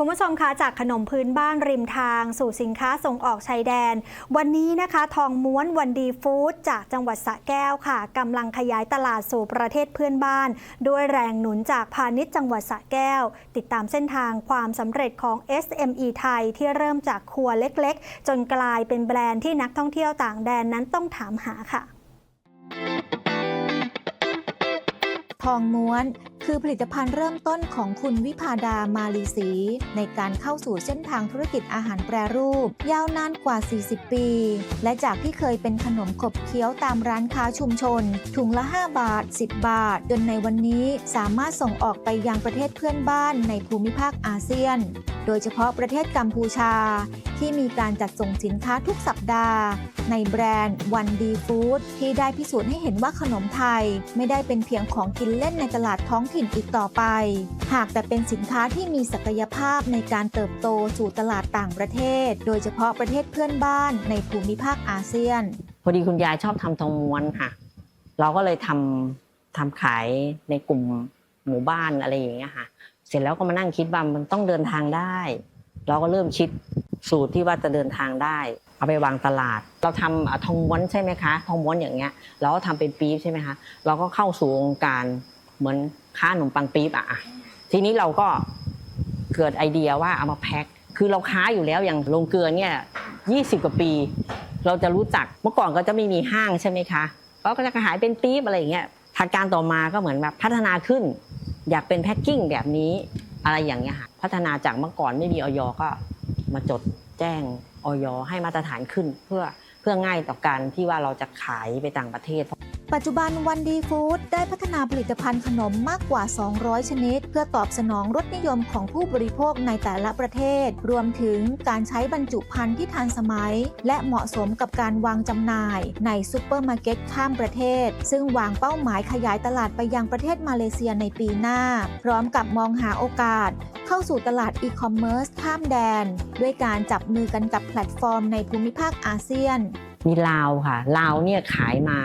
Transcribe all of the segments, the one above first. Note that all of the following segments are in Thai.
คุณผู้ชมคะจากขนมพื้นบ้านริมทาง สู่สินค้าส่งออกชายแดน วันนี้นะคะ ทองม้วนวันดีฟู้ดจากจังหวัดสระแก้วค่ะกำลังขยายตลาดสู่ประเทศเพื่อนบ้าน ด้วยแรงหนุนจากพาณิชย์จังหวัดสระแก้ว ติดตามเส้นทางความสำเร็จของ SME ไทยที่เริ่มจากครัวเล็กๆ จนกลายเป็นแบรนด์ที่นักท่องเที่ยวต่างแดนนั้นต้องถามหาค่ะทองม้วน คือผลิตภัณฑ์เริ่มต้นของคุณวิพาดามาลีศรีในการเข้าสู่เส้นทางธุรกิจอาหารแปรรูป ยาวนานกว่า 40 ปี และจากที่เคยเป็นขนมขบเคี้ยวตามร้านค้าชุมชน ถุงละ 5 บาท 10 บาท จนในวันนี้สามารถส่งออกไปยังประเทศเพื่อนบ้านในภูมิภาคอาเซียน โดยเฉพาะประเทศกัมพูชา ที่มีการจัดส่งสินค้าทุกสัปดาห์ ในแบรนด์วันดีฟู้ดที่ได้พิสูจน์ให้เห็นว่าขนมไทย ไม่ได้เป็นเพียงของกินเล่นในตลาดท้องถิ่นอีกต่อไป หากแต่เป็นสินค้าที่มีศักยภาพในการเติบโตสู่ตลาดต่างประเทศ โดยเฉพาะประเทศเพื่อนบ้านในภูมิภาคอาเซียน พอดีคุณยายชอบทำทองม้วนค่ะ เราก็เลยทำทำขายในกลุ่มหมู่บ้านอะไรอย่างเงี้ยค่ะ เสร็จแล้วก็มานั่งคิดว่ามันต้องเดินทางได้ เราก็เริ่มคิดสูตรที่ว่าจะเดินทางได้ เอาไปวางตลาด เราทำอะทองม้วนใช่ไหมคะทองม้วนอย่างเงี้ย เราก็ทำเป็นปี๊บใช่ไหมคะเราก็เข้าสู่วงการ เหมือนค้าขนมปังปี๊บอะอะทีนี้เราก็เกิดไอเดียว่าเอามาแพ็คคือเราค้าอยู่แล้วอย่างโรงเกลือเนี่ย20กว่าปี เราจะรู้จักเมื่อก่อนก็จะไม่มีห้างใช่ไหมคะก็จะขายเป็นปี๊บอะไรอย่างเงี้ยทางการต่อมาก็เหมือนแบบพัฒนาขึ้น อยากเป็นแพ็คกิ้งแบบนี้อะไรอย่างเงี้ยค่ะพัฒนาจากเมื่อก่อนไม่มีออยก็มาจดแจ้งออยให้มาตรฐานขึ้น เพื่อเพื่อง่ายต่อการที่ว่าเราจะขายไปต่างประเทศ ปัจจุบันวันดีฟู้ดได้พัฒนาผลิตภัณฑ์ขนมมากกว่า 200 ชนิด เพื่อตอบสนองรสนิยมของผู้บริโภคในแต่ละประเทศ รวมถึงการใช้บรรจุภัณฑ์ที่ทันสมัย และเหมาะสมกับการวางจำหน่ายในซูเปอร์มาร์เก็ตข้ามประเทศ ซึ่งวางเป้าหมายขยายตลาดไปยังประเทศมาเลเซียในปีหน้า พร้อมกับมองหาโอกาส เข้าสู่ตลาดอีคอมเมิร์ซข้ามแดน ด้วยการจับมือกันกับแพลตฟอร์มในภูมิภาคอาเซียน มีลาวค่ะลาวเนี่ยขายมา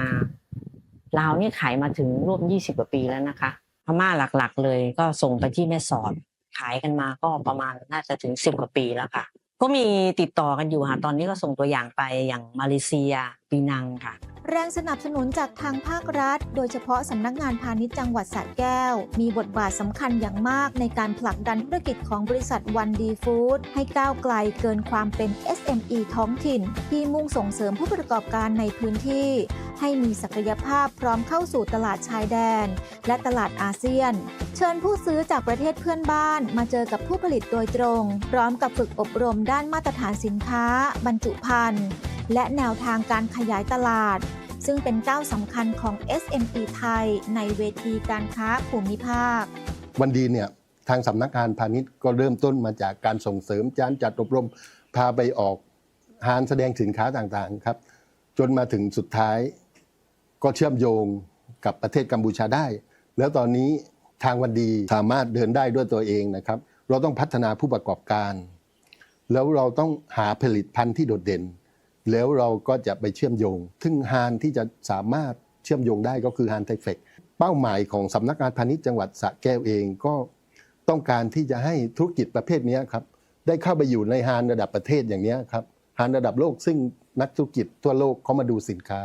ลาวนี่ขายมาถึงร่วม 20กว่าปีแล้วนะคะพม่าหลักๆ เลยก็ส่งไปที่แม่สอดขายกันมาก็ประมาณน่าจะถึง 10กว่าปีแล้วค่ะ ก็มีติดต่อกันอยู่ค่ะตอนนี้ก็ส่งตัวอย่างไปอย่างมาเลเซียปีนังค่ะ แรงสนับสนุนจากทางภาครัฐ โดยเฉพาะสำนักงานพาณิชย์จังหวัดสระแก้ว มีบทบาทสำคัญอย่างมากในการผลักดันธุรกิจของบริษัทวันดีฟู้ดให้ก้าวไกลเกินความเป็น SME ท้องถิ่น ที่มุ่งส่งเสริมผู้ประกอบการในพื้นที่ ให้มีศักยภาพพร้อมเข้าสู่ตลาดชายแดน และตลาดอาเซียน เชิญผู้ซื้อจากประเทศเพื่อนบ้าน มาเจอกับผู้ผลิตโดยตรง พร้อมกับฝึกอบรมด้านมาตรฐานสินค้า บรรจุภัณฑ์และแนวทางการขยายตลาด ซึ่งเป็นก้าวสำคัญของ SME ไทย ในเวทีการค้าภูมิภาค วันดีเนี่ยทางสำนักงานพาณิชย์ก็เริ่มต้นมาจากการส่งเสริมการจัดอบรมพาไปออกหานแสดงสินค้าต่างๆครับ จนมาถึงสุดท้ายก็เชื่อมโยงกับประเทศกัมพูชาได้ แล้วตอนนี้ทางวันดีสามารถเดินได้ด้วยตัวเองนะครับ เราต้องพัฒนาผู้ประกอบการ แล้วเราต้องหาผลิตภัณฑ์ที่โดดเด่น แล้วเราก็จะไปเชื่อมโยงถึงฮานที่จะสามารถเชื่อมโยงได้ก็คือฮานไทเฟกเป้าหมายของสำนักงานพาณิชย์จังหวัดสระแก้วเองก็ต้องการที่จะให้ธุรกิจประเภทนี้ครับได้เข้าไปอยู่ในฮานระดับประเทศอย่างนี้ครับฮานระดับโลกซึ่งนักธุรกิจทั่วโลกเขามาดูสินค้า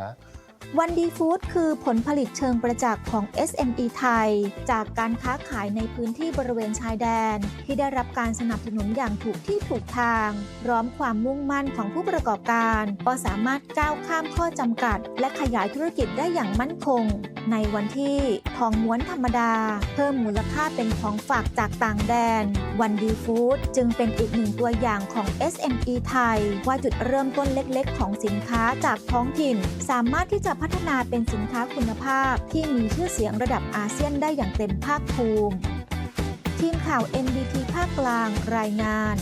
วันดีฟู้ดคือผลผลิตเชิงประจักษ์ของ SME ไทย จากการค้าขายในพื้นที่บริเวณชายแดน ที่ได้รับการสนับสนุนอย่างถูกที่ถูกทางพร้อมความมุ่งมั่นของผู้ประกอบการ ก็สามารถก้าวข้ามข้อจำกัด และขยายธุรกิจได้อย่างมั่นคง ในวันที่ทองม้วนธรรมดา เพิ่มมูลค่าเป็นของฝากจากต่างแดน วันดีฟู้ดจึงเป็นอีกหนึ่งตัวอย่างของ SME ไทย ว่าจุดเริ่มต้นเล็กๆ ของสินค้าจากท้องถิ่น สามารถที่จะพัฒนาเป็นสินค้าคุณภาพ ที่มีชื่อเสียงระดับอาเซียนได้อย่างเต็มภาคภูมิ ทีมข่าว NDT ภาคกลางรายงาน